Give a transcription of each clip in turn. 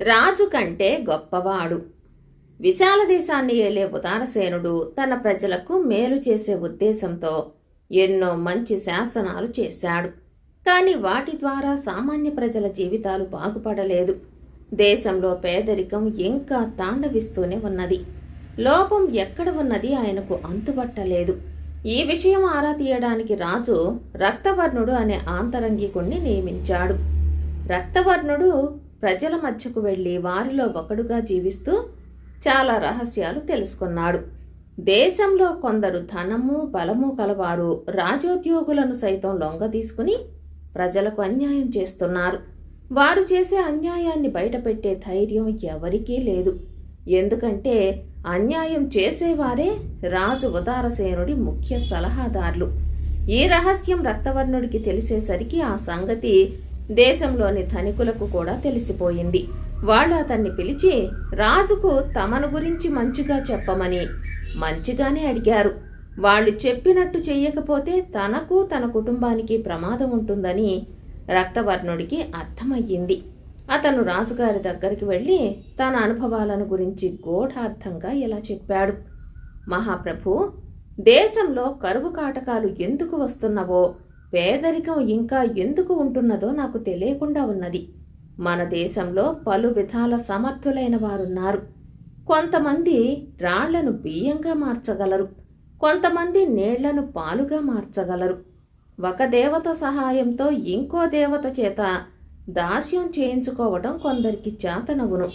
రాజు కంటే గొప్పవాడు. విశాల దేశాన్ని ఏలే ఉదారసేనుడు తన ప్రజలకు మేలు చేసే ఉద్దేశంతో ఎన్నో మంచి శాసనాలు చేశాడు. కాని వాటి ద్వారా సామాన్య ప్రజల జీవితాలు బాగుపడలేదు. దేశంలో పేదరికం ఇంకా తాండవిస్తూనే ఉన్నది. లోపం ఎక్కడ ఉన్నది ఆయనకు అంతుబట్టలేదు. ఈ విషయం ఆరా తీయడానికి రాజు రక్తవర్ణుడు అనే ఆంతరంగికుణ్ణి నియమించాడు. రక్తవర్ణుడు ప్రజల మధ్యకు వెళ్ళి వారిలో ఒకడుగా జీవిస్తూ చాలా రహస్యాలు తెలుసుకున్నాడు. దేశంలో కొందరు ధనము బలము కలవారు రాజోద్యోగులను సైతం లొంగ తీసుకుని ప్రజలకు అన్యాయం చేస్తున్నారు. వారు చేసే అన్యాయాన్ని బయటపెట్టే ధైర్యం ఎవరికీ లేదు. ఎందుకంటే అన్యాయం చేసేవారే రాజు ఉదారసేనుడి ముఖ్య సలహాదారులు. ఈ రహస్యం రక్తవర్ణుడికి తెలిసేసరికి ఆ సంగతి దేశంలోని ధనికులకు కూడా తెలిసిపోయింది. వాళ్ళు అతన్ని పిలిచి రాజుకు తమను గురించి మంచిగా చెప్పమని. మంచిగానే అడిగారు. వాళ్ళు చెప్పినట్టు చెయ్యకపోతే తనకు తన కుటుంబానికి ప్రమాదం ఉంటుందని రక్తవర్ణుడికి అర్థమయ్యింది. అతను రాజుగారి దగ్గరికి వెళ్ళి తన అనుభవాలను గురించి గూఢార్థంగా ఇలా చెప్పాడు. మహాప్రభు దేశంలో కరువు కాటకాలు ఎందుకు వస్తున్నవో పేదరికం ఇంకా ఎందుకు ఉంటున్నదో నాకు తెలియకుండా ఉన్నది. మన దేశంలో పలు విధాల సమర్థులైన వారున్నారు. కొంతమంది రాళ్ళను బియ్యంగా మార్చగలరు. కొంతమంది నీళ్ళను పాలుగా మార్చగలరు. ఒక దేవత సహాయంతో ఇంకో దేవత చేత దాస్యం చేయించుకోవడం కొందరికి చేతనవును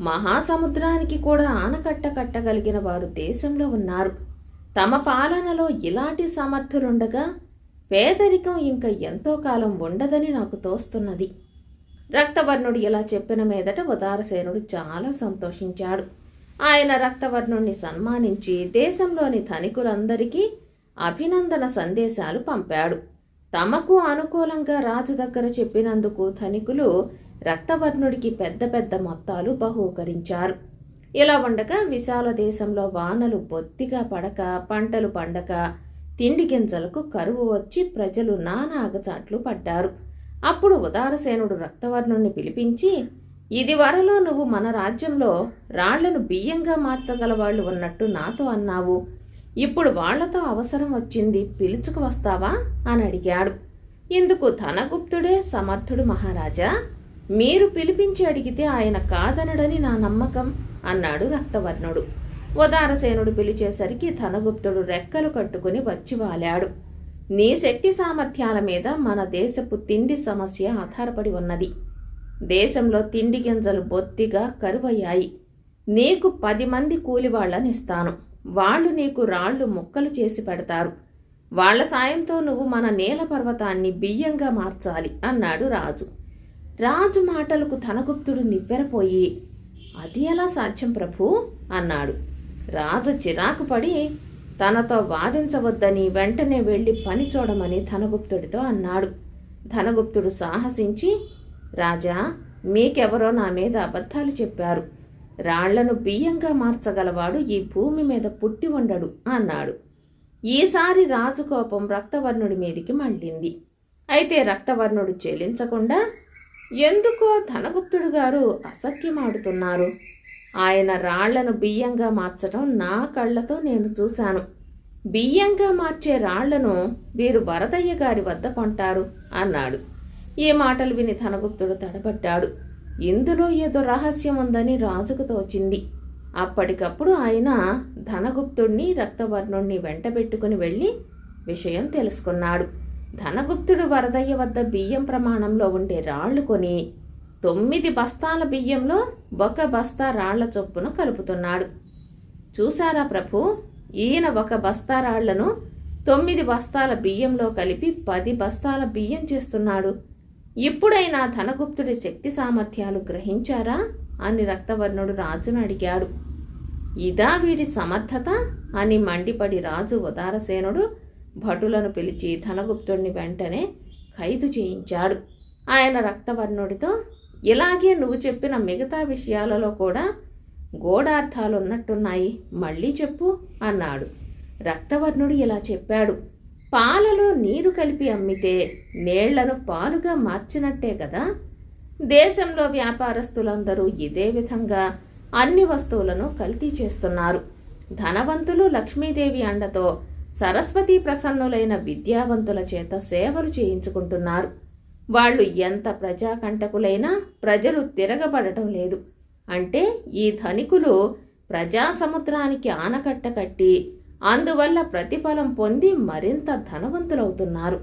మహాసముద్రానికి కూడా ఆనకట్ట కట్టగలిగిన వారు దేశంలో ఉన్నారు. తమ పాలనలో ఇలాంటి సమర్థులుండగా పేదరికం ఇంకా ఎంతో కాలం ఉండదని నాకు తోస్తున్నది. రక్తవర్ణుడు ఇలా చెప్పిన మీదట ఉదారసేనుడు చాలా సంతోషించాడు. ఆయన రక్తవర్ణుణ్ణి సన్మానించి దేశంలోని ధనికులందరికీ అభినందన సందేశాలు పంపాడు. తమకు అనుకూలంగా రాజు దగ్గర చెప్పినందుకు ధనికులు రక్తవర్ణుడికి పెద్ద పెద్ద మొత్తాలు బహూకరించారు. ఇలా ఉండగా విశాల దేశంలో వానలు బొత్తిగా పడక పంటలు పండక తిండి గింజలకు కరువు వచ్చి ప్రజలు నానా అగచాట్లు పడ్డారు. అప్పుడు ఉదారసేనుడు రక్తవర్ణుణ్ణి పిలిపించి ఇది వరలో నువ్వు మన రాజ్యంలో రాళ్ళను బియ్యంగా మార్చగల వాళ్ళు ఉన్నట్టు నాతో అన్నావు. ఇప్పుడు వాళ్ళతో అవసరం వచ్చింది పిలుచుకు వస్తావా? అని అడిగాడు. ఇందుకు ధనగుప్తుడే సమర్థుడు మహారాజా. మీరు పిలిపించి అడిగితే ఆయన కాదనడని నా నమ్మకం అన్నాడు రక్తవర్ణుడు. ఉదారసేనుడు పిలిచేసరికి ధనగుప్తుడు రెక్కలు కట్టుకుని వచ్చి వాలాడు. నీ శక్తి సామర్థ్యాల మీద మన దేశపు తిండి సమస్య ఆధారపడి ఉన్నది. దేశంలో తిండి గింజలు బొత్తిగా కరువయ్యాయి. నీకు పది మంది కూలివాళ్ళనిస్తాను వాళ్ళు నీకు రాళ్ళు ముక్కలు చేసి పెడతారు. వాళ్ళ సాయంతో నువ్వు మన నేల పర్వతాన్ని బియ్యంగా మార్చాలి అన్నాడు రాజు. రాజు మాటలకు ధనగుప్తుడు నివ్వెరపోయి అది ఎలా సాధ్యం ప్రభు? అన్నాడు. రాజు చిరాకు పడి తనతో వాదించవద్దని వెంటనే వెళ్ళి పని చూడమని ధనగుప్తుడితో అన్నాడు. ధనగుప్తుడు సాహసించి రాజా మీకెవరో నా మీద అబద్ధాలు చెప్పారు. రాళ్ళను బియ్యంగా మార్చగలవాడు ఈ భూమి మీద పుట్టి ఉండడు అన్నాడు. ఈసారి రాజు కోపం రక్తవర్ణుడి మీదికి మళ్ళింది. అయితే రక్తవర్ణుడు చెల్లించకుండా ఎందుకో ధనగుప్తుడు గారు అసత్యమాడుతున్నారు ఆయన రాళ్ళను బియ్యంగా మార్చడం నా కళ్ళతో నేను చూశాను. బియ్యంగా మార్చే రాళ్ళను వీరు వరదయ్య గారి వద్ద కొంటారు అన్నాడు. ఈ మాటలు విని ధనగుప్తుడు తడబడ్డాడు. ఇందులో ఏదో రహస్యం ఉందని రాజుకు తోచింది. అప్పటికప్పుడు ఆయన ధనగుప్తుణ్ణి రక్తవర్ణుణ్ణి వెంటబెట్టుకుని వెళ్ళి విషయం తెలుసుకున్నాడు. ధనగుప్తుడు వరదయ్య వద్ద బియ్యం ప్రమాణంలో ఉండే రాళ్ళు కొని తొమ్మిది బస్తాల బియ్యంలో ఒక బస్తా రాళ్ళ చొప్పున కలుపుతున్నాడు. చూసారా ప్రభు? ఈయన ఒక బస్తా రాళ్ళను తొమ్మిది బస్తాల బియ్యంలో కలిపి పది బస్తాల బియ్యం చేస్తున్నాడు. ఇప్పుడైనా ధనగుప్తుడి శక్తి సామర్థ్యాలు గ్రహించారా? అని రక్తవర్ణుడు రాజును అడిగాడు. ఇదా వీడి సమర్థత? అని మండిపడి రాజు ఉదారసేనుడు భటులను పిలిచి ధనగుప్తుడిని వెంటనే ఖైదు చేయించాడు. ఆయన రక్తవర్ణుడితో ఇలాగే నువ్వు చెప్పిన మిగతా విషయాలలో కూడా గోడార్థాలు ఉన్నట్టున్నాయి మళ్ళీ చెప్పు అన్నాడు. రక్తవర్ణుడు ఇలా చెప్పాడు. పాలలో నీరు కలిపి అమ్మితే నీళ్ళను పాలుగా మార్చినట్టే కదా? దేశంలో వ్యాపారస్తులందరూ ఇదే విధంగా అన్ని వస్తువులను కల్తీ చేస్తున్నారు. ధనవంతులు లక్ష్మీదేవి అండతో సరస్వతి ప్రసన్నులైన విద్యావంతుల చేత సేవలు చేయించుకుంటున్నారు. వాళ్ళు ఎంత ప్రజాకంటకులైనా ప్రజలు తిరగబడటం లేదు. అంటే ఈ ధనికులు ప్రజా సముద్రానికి ఆనకట్ట కట్టి అందువల్ల ప్రతిఫలం పొంది మరింత ధనవంతులవుతున్నారు.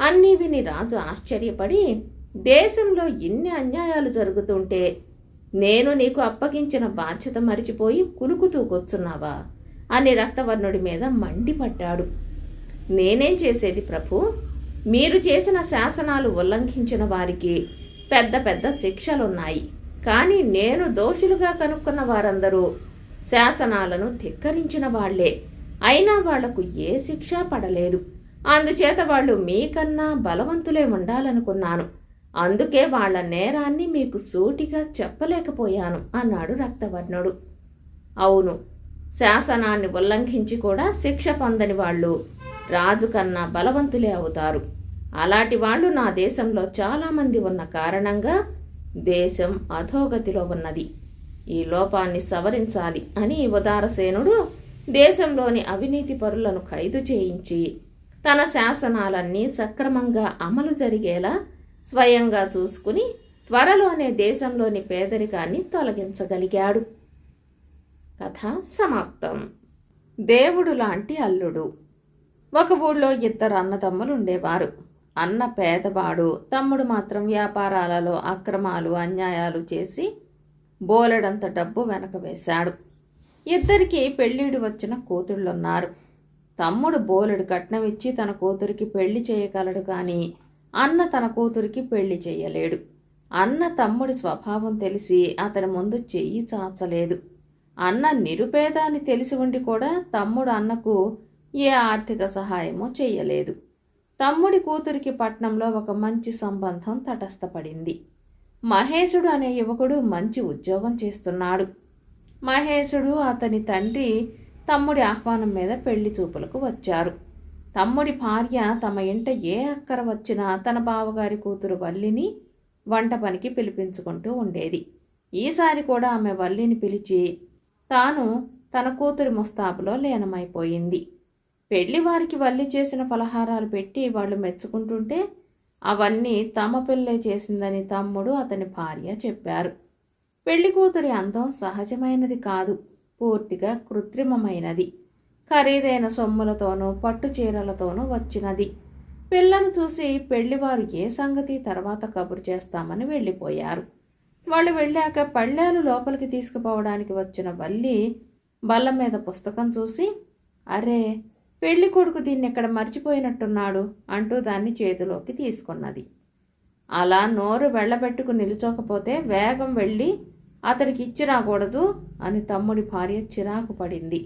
అన్నీ విని రాజు ఆశ్చర్యపడి దేశంలో ఇన్ని అన్యాయాలు జరుగుతుంటే నేను నీకు అప్పగించిన బాధ్యత మరిచిపోయి కులుకుతూ కూర్చున్నావా? అని రక్తవర్ణుడి మీద మండిపడ్డాడు. నేనేం చేసేది ప్రభు? మీరు చేసిన శాసనాలు ఉల్లంఘించిన వారికి పెద్ద పెద్ద శిక్షలున్నాయి. కానీ నేను దోషులుగా కనుక్కున్న వారందరూ శాసనాలను ధిక్కరించిన వాళ్ళే. అయినా వాళ్ళకు ఏ శిక్ష పడలేదు. అందుచేత వాళ్ళు మీకన్నా బలవంతులే ఉండాలనుకున్నాను. అందుకే వాళ్ళ నేరాన్ని మీకు సూటిగా చెప్పలేకపోయాను అన్నాడు రక్తవర్ణుడు. అవును శాసనాన్ని ఉల్లంఘించి కూడా శిక్ష పొందని వాళ్ళు రాజు కన్నా బలవంతులే అవుతారు. అలాంటి వాళ్ళు నా దేశంలో చాలామంది ఉన్న కారణంగా దేశం అధోగతిలో ఉన్నది. ఈ లోపాన్ని సవరించాలి అని ఉదారసేనుడు దేశంలోని అవినీతి పరులను ఖైదు చేయించి తన శాసనాలన్నీ సక్రమంగా అమలు జరిగేలా స్వయంగా చూసుకుని త్వరలోనే దేశంలోని పేదరికాన్ని తొలగించగలిగాడు. కథ సమాప్తం. దేవుడు లాంటి అల్లుడు. ఒక ఊళ్ళో ఇద్దరు అన్నదమ్ములు ఉండేవారు. అన్న పేదవాడు తమ్ముడు మాత్రం వ్యాపారాలలో అక్రమాలు అన్యాయాలు చేసి బోలెడంత డబ్బు వెనక వేశాడు. ఇద్దరికి పెళ్ళిడు వచ్చిన కూతుళ్ళున్నారు. తమ్ముడు బోలెడు కట్నం ఇచ్చి తన కూతురికి పెళ్ళి చేయగలడు కానీ అన్న తన కూతురికి పెళ్ళి చేయలేడు. అన్న తమ్ముడి స్వభావం తెలిసి అతని ముందు చెయ్యి చాచలేదు. అన్న నిరుపేదాన్ని తెలిసి ఉండి కూడా తమ్ముడు అన్నకు ఏ ఆర్థిక సహాయమో చెయ్యలేదు. తమ్ముడి కూతురికి పట్నంలో ఒక మంచి సంబంధం తటస్థపడింది. మహేశుడు అనే యువకుడు మంచి ఉద్యోగం చేస్తున్నాడు. మహేశుడు అతని తండ్రి తమ్ముడి ఆహ్వానం మీద పెళ్ళి చూపులకు వచ్చారు. తమ్ముడి భార్య తమ ఇంట ఏ అక్కర వచ్చినా తన బావగారి కూతురు వల్లిని వంట పనికి పిలిపించుకుంటూ ఉండేది. ఈసారి కూడా ఆమె వల్లిని పిలిచి తాను తన కూతురి ముస్తాబులో లీనమైపోయింది. పెళ్ళి వారికి వల్లి చేసిన ఫలహారాలు పెట్టి వాళ్ళు మెచ్చుకుంటుంటే అవన్నీ తమ పిల్లే చేసిందని తమ్ముడు అతని భార్య చెప్పారు. పెళ్ళి కూతురి అందం సహజమైనది కాదు పూర్తిగా కృత్రిమమైనది. ఖరీదైన సొమ్ములతోనూ పట్టు చీరలతోనూ వచ్చినది. పిల్లను చూసి పెళ్ళివారు ఏ సంగతి తర్వాత కబురు చేస్తామని వెళ్ళిపోయారు. వాళ్ళు వెళ్ళాక పళ్ళేలు లోపలికి తీసుకుపోవడానికి వచ్చిన వల్లి బల్ల మీద పుస్తకం చూసి అరే పెళ్ళి కొడుకు దీన్ని ఎక్కడ మర్చిపోయినట్టున్నాడు అంటూ దాన్ని చేతిలోకి తీసుకున్నది. అలా నోరు వెళ్ళబెట్టుకు నిలుచోకపోతే వేగం వెళ్ళి అతడికి ఇచ్చి రాకూడదు అని తమ్ముడి భార్య చిరాకు పడింది.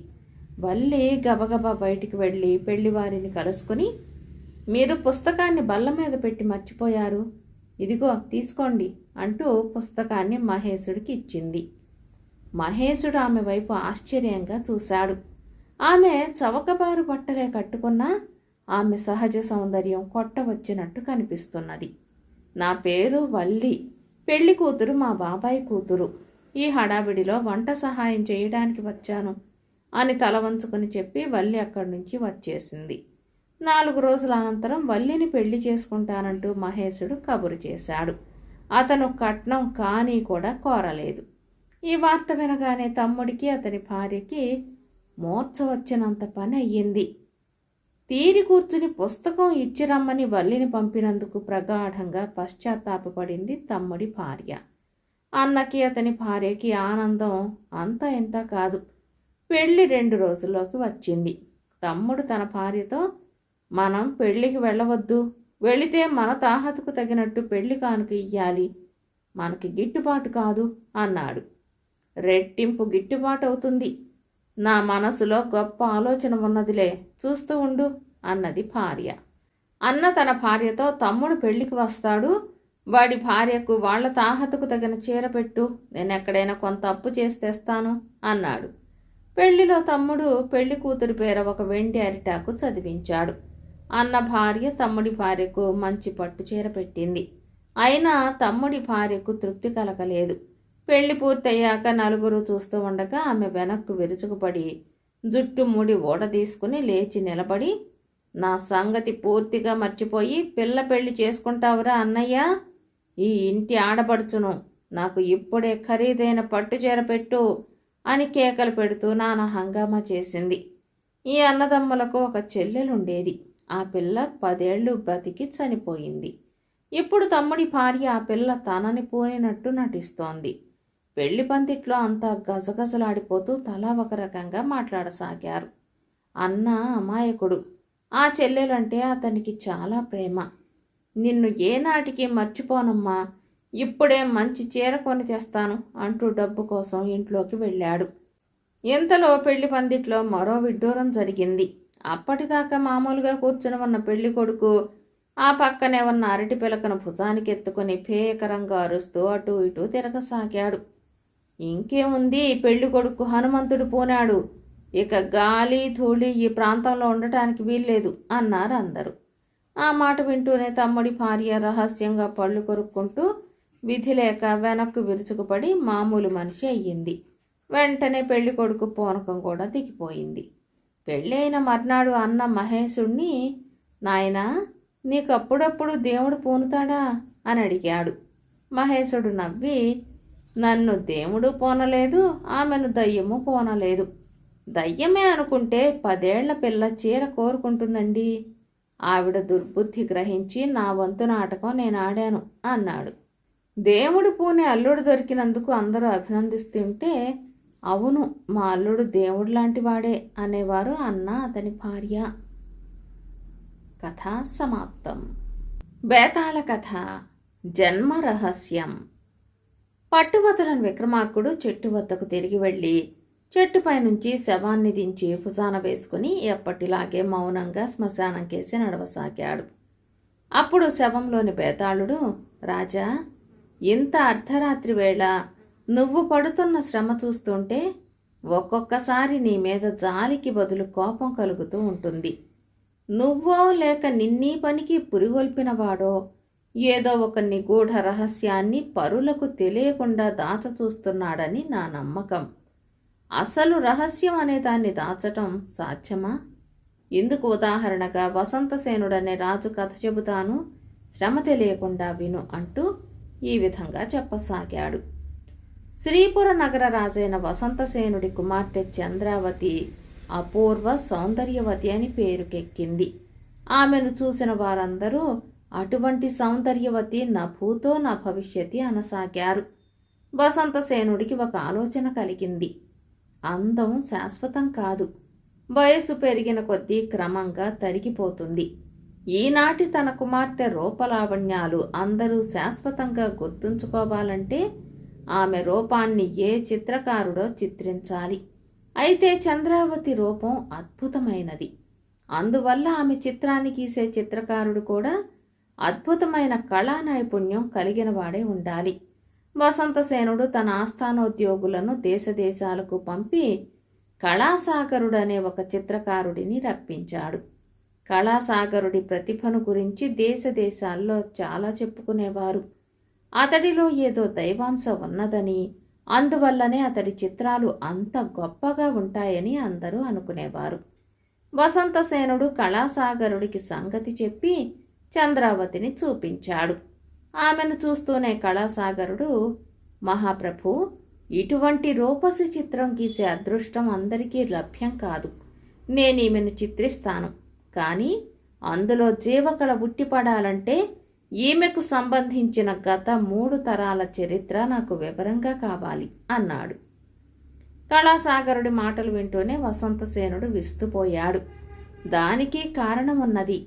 వల్లి గబగబా బయటికి వెళ్ళి పెళ్ళివారిని కలుసుకుని మీరు పుస్తకాన్ని బల్ల మీద పెట్టి మర్చిపోయారు. ఇదిగో తీసుకోండి అంటూ పుస్తకాన్ని మహేశుడికి ఇచ్చింది. మహేశుడు ఆమె వైపు ఆశ్చర్యంగా చూశాడు. ఆమె చవకబారు బట్టలే కట్టుకున్నా ఆమె సహజ సౌందర్యం కొట్టవచ్చినట్టు కనిపిస్తున్నది. నా పేరు వల్లి. పెళ్ళి కూతురు మా బాబాయ్ కూతురు. ఈ హడావిడిలో వంట సహాయం చేయడానికి వచ్చాను అని తల వంచుకుని చెప్పి వల్లి అక్కడి నుంచి వచ్చేసింది. నాలుగు రోజుల అనంతరం వల్లిని పెళ్ళి చేసుకుంటానంటూ మహేశుడు కబురు చేశాడు. అతను కట్నం కానీ కూడా కోరలేదు. ఈ వార్త వినగానే తమ్ముడికి అతని భార్యకి మూర్ఛ వచ్చినంత పని అయ్యింది. తీరి కూర్చుని పుస్తకం ఇచ్చిరమ్మని వల్లిని పంపినందుకు ప్రగాఢంగా పశ్చాత్తాపపడింది తమ్ముడి భార్య. అన్నకి అతని భార్యకి ఆనందం అంత ఎంత కాదు. పెళ్ళి రెండు రోజుల్లోకి వచ్చింది. తమ్ముడు తన భార్యతో మనం పెళ్ళికి వెళ్ళవద్దు. వెళితే మన తాహతకు తగినట్టు పెళ్ళి కానుక ఇయ్యాలి. మనకి గిట్టుబాటు కాదు అన్నాడు. రెట్టింపు గిట్టుబాటు అవుతుంది. నా మనసులో గొప్ప ఆలోచన ఉన్నదిలే చూస్తూ ఉండు అన్నది భార్య. అన్న తన భార్యతో తమ్ముడు పెళ్ళికి వస్తాడు. వాడి భార్యకు వాళ్ళ తాహతకు తగిన చీర పెట్టు నేను ఎక్కడైనా కొంత అప్పు చేసి తెస్తాను అన్నాడు. పెళ్ళిలో తమ్ముడు పెళ్ళి కూతురి పేర ఒక వెండి అరిటాకు చదివించాడు. అన్న భార్య తమ్ముడి భార్యకు మంచి పట్టు చీర పెట్టింది. అయినా తమ్ముడి భార్యకు తృప్తి కలగలేదు. పెళ్ళి పూర్తయ్యాక నలుగురు చూస్తూ ఉండగా ఆమె వెనక్కు విరుచుకుపడి జుట్టు ముడి ఓడ తీసుకుని లేచి నిలబడి నా సంగతి పూర్తిగా మర్చిపోయి పిల్ల పెళ్ళి చేసుకుంటావురా అన్నయ్య. ఈ ఇంటి ఆడపడుచును నాకు ఇప్పుడే ఖరీదైన పట్టుచీర పెట్టు అని కేకలు పెడుతూ నాన్న హంగామా చేసింది. ఈ అన్నదమ్ములకు ఒక చెల్లెలుండేది. ఆ పిల్ల పదేళ్ళు బ్రతికి చనిపోయింది. ఇప్పుడు తమ్ముడి భార్య ఆ పిల్ల తనని పోనినట్టు నటిస్తోంది. పెళ్ళి పందిట్లో అంతా గజగజలాడిపోతూ తలా ఒక రకంగా మాట్లాడసాగారు. అన్న అమాయకుడు. ఆ చెల్లెలంటే అతనికి చాలా ప్రేమ. నిన్ను ఏనాటికి మర్చిపోనమ్మా. ఇప్పుడే మంచి చీర కొని తెస్తాను అంటూ డబ్బు కోసం ఇంట్లోకి వెళ్ళాడు. ఇంతలో పెళ్ళి పందిట్లో మరో విడ్డూరం జరిగింది. అప్పటిదాకా మామూలుగా కూర్చుని ఉన్న పెళ్ళి కొడుకు ఆ పక్కనే ఉన్న అరటి పిలకను భుజానికి ఎత్తుకుని పేకరంగా అరుస్తూ అటూ ఇటూ తిరగసాగాడు. ఇంకేముంది? పెళ్ళి కొడుకు హనుమంతుడు పోనాడు. ఇక గాలి ధూళి ఈ ప్రాంతంలో ఉండటానికి వీల్లేదు అన్నారు అందరూ. ఆ మాట వింటూనే తమ్ముడి భార్య రహస్యంగా పళ్ళు కొరుక్కుంటూ విధి లేక వెనక్కు విరుచుకుపడి మామూలు మనిషి అయ్యింది. వెంటనే పెళ్ళి కొడుకు పూనకం కూడా దిగిపోయింది. పెళ్ళైన మర్నాడు అన్న మహేశుణ్ణి నాయనా నీకు అప్పుడప్పుడు దేవుడు పూనుతాడా? అని అడిగాడు. మహేశుడు నవ్వి నన్ను దేవుడు పోనలేదు ఆమెను దయ్యము పోనలేదు. దయ్యమే అనుకుంటే పదేళ్ళ పిల్ల చీర కోరుకుంటుందండి. ఆవిడ దుర్బుద్ధి గ్రహించి నా వంతు నాటకం నేను ఆడాను అన్నాడు. దేవుడు పూని అల్లుడు దొరికినందుకు అందరూ అభినందిస్తుంటే అవును మా అల్లుడు దేవుడు లాంటి వాడే అనేవారు అన్న అతని భార్య. కథ సమాప్తం. బేతాళ కథ. జన్మ రహస్యం. పట్టువదలని విక్రమార్కుడు చెట్టు వద్దకు తిరిగి వెళ్ళి చెట్టుపై నుంచి శవాన్ని దించి భుజాన వేసుకుని ఎప్పటిలాగే మౌనంగా శ్మశానం కేసి నడవసాగాడు. అప్పుడు శవంలోని బేతాళుడు రాజా ఇంత అర్ధరాత్రి వేళ నువ్వు పడుతున్న శ్రమ చూస్తుంటే ఒక్కొక్కసారి నీ మీద జాలికి బదులు కోపం కలుగుతూ ఉంటుంది. నువ్వో లేక నిన్నీ పనికి పురిగొల్పినవాడో ఏదో ఒక నిగూఢ రహస్యాన్ని పరులకు తెలియకుండా దాచ చూస్తున్నాడని నా నమ్మకం. అసలు రహస్యం అనే దాన్ని దాచటం సాధ్యమా? ఇందుకు ఉదాహరణగా వసంతసేనుడనే రాజు కథ చెబుతాను? శ్రమ తెలియకుండా విను అంటూ ఈ విధంగా చెప్పసాగాడు. శ్రీపుర నగర రాజైన వసంతసేనుడి కుమార్తె చంద్రావతి అపూర్వ సౌందర్యవతి అని పేరుకెక్కింది. ఆమెను చూసిన వారందరూ అటువంటి సౌందర్యవతి నా భూతో నా భవిష్యతి అనసాగారు. వసంతసేనుడికి ఒక ఆలోచన కలిగింది. అందం శాశ్వతం కాదు. వయసు పెరిగిన కొద్దీ క్రమంగా తరిగిపోతుంది. ఈనాటి తన కుమార్తె రూపలావణ్యాలు అందరూ శాశ్వతంగా గుర్తుంచుకోవాలంటే ఆమె రూపాన్ని ఏ చిత్రకారుడో చిత్రించాలి. అయితే చంద్రావతి రూపం అద్భుతమైనది. అందువల్ల ఆమె చిత్రాన్ని గీసే చిత్రకారుడు కూడా అద్భుతమైన కళా నైపుణ్యం కలిగిన వాడే ఉండాలి. వసంతసేనుడు తన ఆస్థానోద్యోగులను దేశదేశాలకు పంపి కళాసాగరుడనే ఒక చిత్రకారుడిని రప్పించాడు. కళాసాగరుడి ప్రతిభను గురించి దేశదేశాల్లో చాలా చెప్పుకునేవారు. అతడిలో ఏదో దైవాంశ ఉన్నదని అందువల్లనే అతడి చిత్రాలు అంత గొప్పగా ఉంటాయని అందరూ అనుకునేవారు. వసంతసేనుడు కళాసాగరుడికి సంగతి చెప్పి చంద్రావతిని చూపించాడు. ఆమెను చూస్తూనే కళాసాగరుడు మహాప్రభు ఇటువంటి రూపసి చిత్రం గీసే అదృష్టం అందరికీ లభ్యం కాదు. నేను ఈమెను చిత్రిస్తాను. కానీ అందులో జీవకళ ఉట్టిపడాలంటే ఈమెకు సంబంధించిన గత మూడు తరాల చరిత్ర నాకు వివరంగా కావాలి అన్నాడు. కళాసాగరుడి మాటలు వింటూనే వసంతసేనుడు విస్తుపోయాడు. దానికి కారణమున్నది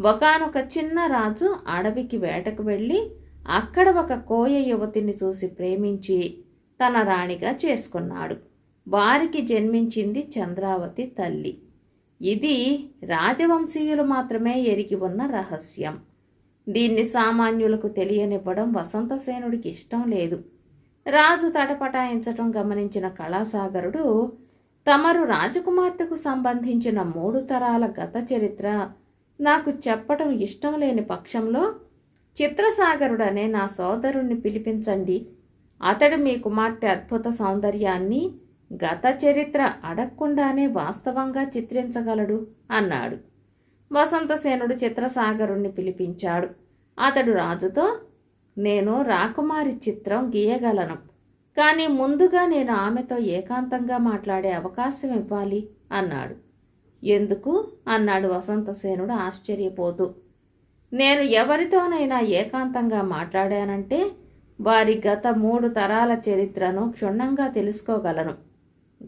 ఒకనొక చిన్న రాజు అడవికి వేటకు వెళ్ళి అక్కడ ఒక కోయ యువతిని చూసి ప్రేమించి తన రాణిగా చేసుకున్నాడు. వారికి జన్మించింది చంద్రావతి తల్లి. ఇది రాజవంశీయులు మాత్రమే ఎరిగి ఉన్న రహస్యం. దీన్ని సామాన్యులకు తెలియనివ్వడం వసంతసేనుడికి ఇష్టం లేదు. రాజు తటపటాయించటం గమనించిన కళాసాగరుడు తమరు రాజకుమార్తెకు సంబంధించిన మూడు తరాల గత చరిత్ర నాకు చెప్పటం ఇష్టం లేని పక్షంలో చిత్రసాగరుడనే నా సోదరుణ్ణి పిలిపించండి. అతడు మీ కుమార్తె అద్భుత సౌందర్యాన్ని గత చరిత్ర అడగకుండానే వాస్తవంగా చిత్రించగలడు అన్నాడు. వసంతసేనుడు చిత్రసాగరుణ్ణి పిలిపించాడు. అతడు రాజుతో నేను రాకుమారి చిత్రం గీయగలను. కానీ ముందుగా నేను ఆమెతో ఏకాంతంగా మాట్లాడే అవకాశం ఇవ్వాలి అన్నాడు. ఎందుకు? అన్నాడు వసంతసేనుడు ఆశ్చర్యపోతూ. నేను ఎవరితోనైనా ఏకాంతంగా మాట్లాడానంటే వారి గత మూడు తరాల చరిత్రను క్షుణ్ణంగా తెలుసుకోగలను.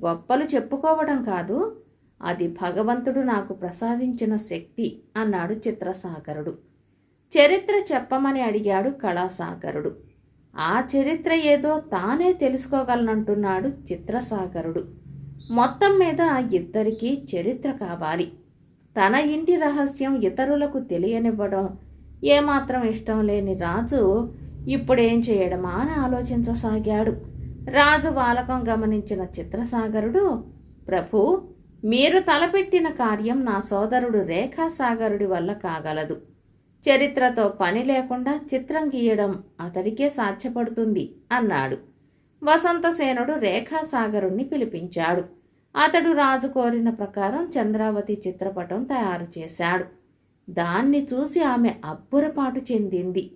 గొప్పలు చెప్పుకోవడం కాదు అది భగవంతుడు నాకు ప్రసాదించిన శక్తి అన్నాడు చిత్రసాగరుడు. చరిత్ర చెప్పమని అడిగాడు కళాసాగరుడు. ఆ చరిత్ర ఏదో తానే తెలుసుకోగలనంటున్నాడు చిత్రసాగరుడు. మొత్తం మీద ఇద్దరికీ చరిత్ర కావాలి. తన ఇంటి రహస్యం ఇతరులకు తెలియనివ్వడం ఏమాత్రం ఇష్టం లేని రాజు ఇప్పుడేం చేయడమా అని ఆలోచించసాగాడు. రాజు వాలకం గమనించిన చిత్రసాగరుడు ప్రభు మీరు తలపెట్టిన కార్యం నా సోదరుడు రేఖాసాగరుడి వల్ల కాగలదు. చరిత్రతో పని లేకుండా చిత్రం గీయడం అతడికే సాధ్యపడుతుంది అన్నాడు. వసంతసేనుడు రేఖాసాగరుణ్ణి పిలిపించాడు. అతడు రాజు కోరిన ప్రకారం చంద్రావతి చిత్రపటం తయారు చేశాడు. దాన్ని చూసి ఆమె అబ్బురపాటు చెందింది.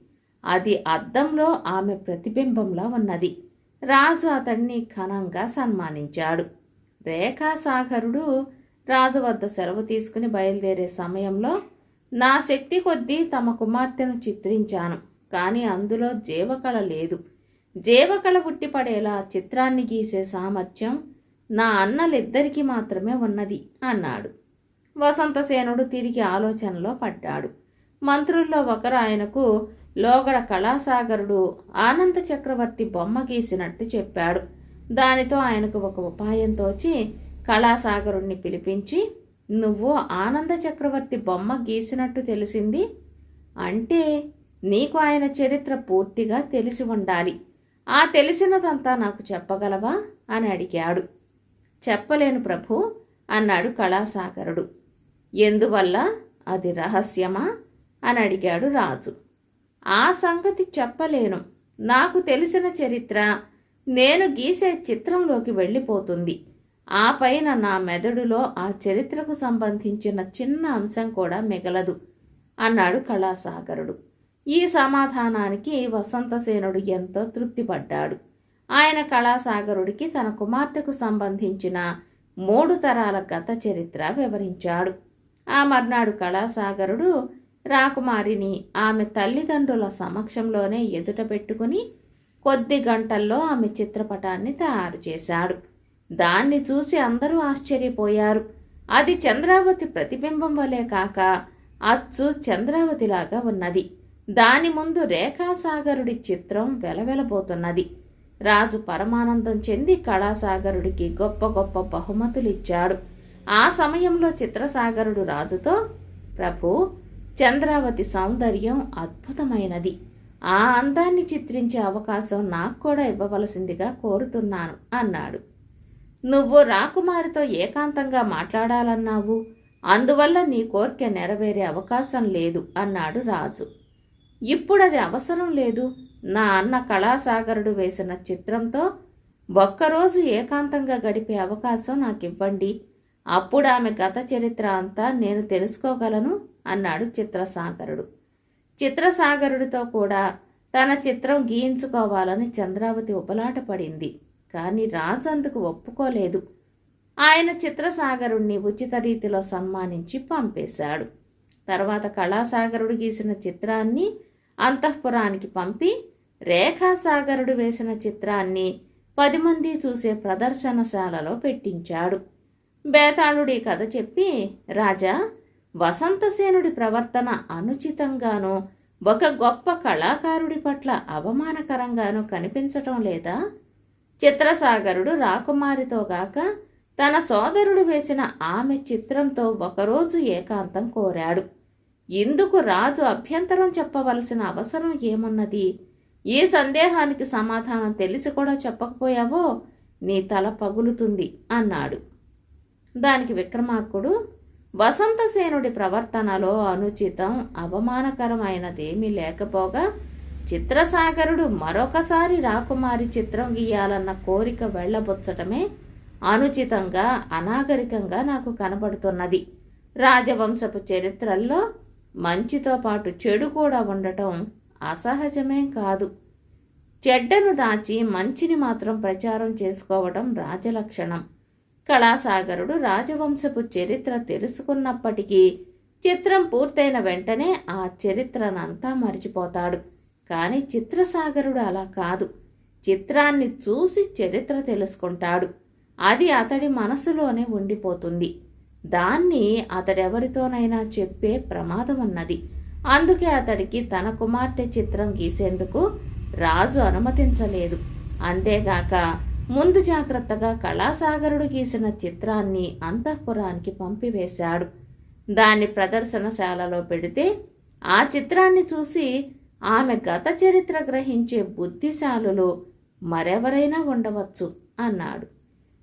అది అద్దంలో ఆమె ప్రతిబింబంలా ఉన్నది. రాజు అతన్ని ఘనంగా సన్మానించాడు. రేఖాసాగరుడు రాజు వద్ద సెలవు తీసుకుని బయలుదేరే సమయంలో నా శక్తి కొద్దీ తమ కుమార్తెను చిత్రించాను కానీ అందులో జీవకళ లేదు. జీవకళ పుట్టిపడేలా చిత్రాన్ని గీసే సామర్థ్యం నా అన్నలిద్దరికీ మాత్రమే ఉన్నది అన్నాడు. వసంతసేనుడు తిరిగి ఆలోచనలో పడ్డాడు. మంత్రుల్లో ఒకరు ఆయనకు లోగడ కళాసాగరుడు ఆనంద చక్రవర్తి బొమ్మ గీసినట్టు చెప్పాడు. దానితో ఆయనకు ఒక ఉపాయం తోచి కళాసాగరుణ్ణి పిలిపించి నువ్వు ఆనంద చక్రవర్తి బొమ్మ గీసినట్టు తెలిసింది? అంటే నీకు ఆయన చరిత్ర పూర్తిగా తెలిసి ఉండాలి. ఆ తెలిసినదంతా నాకు చెప్పగలవా? అని అడిగాడు. చెప్పలేను ప్రభు అన్నాడు కళాసాగరుడు. ఎందువల్ల? అది రహస్యమా? అని అడిగాడు రాజు. ఆ సంగతి చెప్పలేను. నాకు తెలిసిన చరిత్ర నేను గీసే చిత్రంలోకి వెళ్ళిపోతుంది. ఆ పైన నా మెదడులో ఆ చరిత్రకు సంబంధించిన చిన్న అంశం కూడా మిగలదు అన్నాడు కళాసాగరుడు. ఈ సమాధానానికి వసంతసేనుడు ఎంతో తృప్తిపడ్డాడు. ఆయన కళాసాగరుడికి తన కుమార్తెకు సంబంధించిన మూడు తరాల గత చరిత్ర వివరించాడు. ఆ మర్నాడు కళాసాగరుడు రాకుమారిని ఆమె తల్లిదండ్రుల సమక్షంలోనే ఎదుట పెట్టుకుని కొద్ది గంటల్లో ఆమె చిత్రపటాన్ని తయారు చేశాడు. దాన్ని చూసి అందరూ ఆశ్చర్యపోయారు. అది చంద్రావతి ప్రతిబింబం వలె కాక అచ్చు చంద్రావతిలాగా ఉన్నది. దాని ముందు రేఖాసాగరుడి చిత్రం వెలవెలబోతున్నది. రాజు పరమానందం చెంది కళాసాగరుడికి గొప్ప గొప్ప బహుమతులిచ్చాడు. ఆ సమయంలో చిత్రసాగరుడు రాజుతో ప్రభు చంద్రావతి సౌందర్యం అద్భుతమైనది. ఆ అందాన్ని చిత్రించే అవకాశం నాకు కూడా ఇవ్వవలసిందిగా కోరుతున్నాను అన్నాడు. నువ్వు రాకుమారితో ఏకాంతంగా మాట్లాడాలన్నావు. అందువల్ల నీ కోరిక నెరవేరే అవకాశం లేదు అన్నాడు రాజు. ఇప్పుడది అవసరం లేదు. నా అన్న కళాసాగరుడు వేసిన చిత్రంతో ఒక్కరోజు ఏకాంతంగా గడిపే అవకాశం నాకు ఇవ్వండి అప్పుడు ఆమె గత చరిత్ర అంతా నేను తెలుసుకోగలను అన్నాడు చిత్రసాగరుడు. చిత్రసాగరుడితో కూడా తన చిత్రం గీయించుకోవాలని చంద్రావతి ఉపలాట పడింది. కానీ రాజు అందుకు ఒప్పుకోలేదు. ఆయన చిత్రసాగరుణ్ణి ఉచిత రీతిలో సన్మానించి పంపేశాడు. తర్వాత కళాసాగరుడు గీసిన చిత్రాన్ని అంతఃపురానికి పంపి రేఖాసాగరుడు వేసిన చిత్రాన్ని పది మంది చూసే ప్రదర్శనశాలలో పెట్టించాడు. బేతాళుడి కథ చెప్పి రాజా వసంతసేనుడి ప్రవర్తన అనుచితంగానో ఒక గొప్ప కళాకారుడి పట్ల అవమానకరంగానూ కనిపించటం లేదా చిత్రసాగరుడు రాకుమారితో గాక తన సోదరుడు వేసిన ఆమె చిత్రంతో ఒకరోజు ఏకాంతం కోరాడు. ఇందుకు రాజు అభ్యంతరం చెప్పవలసిన అవసరం ఏమున్నది? ఈ సందేహానికి సమాధానం తెలిసి కూడా చెప్పకపోయావో నీ తల పగులుతుంది అన్నాడు. దానికి విక్రమార్కుడు వసంతసేనుడి ప్రవర్తనలో అనుచితం అవమానకరమైనదేమీ లేకపోగా చిత్రసాగరుడు మరొకసారి రాకుమారి చిత్రం గీయాలన్న కోరిక వెళ్ళబుచ్చటమే అనుచితంగా అనాగరికంగా నాకు కనబడుతున్నది. రాజవంశపు చరిత్రల్లో మంచితో పాటు చెడు కూడా ఉండటం అసహజమేం కాదు. చెడ్డను దాచి మంచిని మాత్రం ప్రచారం చేసుకోవడం రాజలక్షణం. కళాసాగరుడు రాజవంశపు చరిత్ర తెలుసుకున్నప్పటికీ చిత్రం పూర్తయిన వెంటనే ఆ చరిత్రనంతా మర్చిపోతాడు. కానీ చిత్రసాగరుడు అలా కాదు. చిత్రాన్ని చూసి చరిత్ర తెలుసుకుంటాడు. అది అతడి మనసులోనే ఉండిపోతుంది. దాన్ని అతడెవరితోనైనా చెప్పే ప్రమాదం ఉన్నది అందుకే అతడికి తన కుమార్తె చిత్రం గీసేందుకు రాజు అనుమతించలేదు. అంతేగాక ముందు జాగ్రత్తగా కళాసాగరుడు గీసిన చిత్రాన్ని అంతఃపురానికి పంపివేశాడు. దాన్ని ప్రదర్శనశాలలో పెడితే ఆ చిత్రాన్ని చూసి ఆమె గత చరిత్ర గ్రహించే బుద్ధిశాలులు మరెవరైనా ఉండవచ్చు అన్నాడు.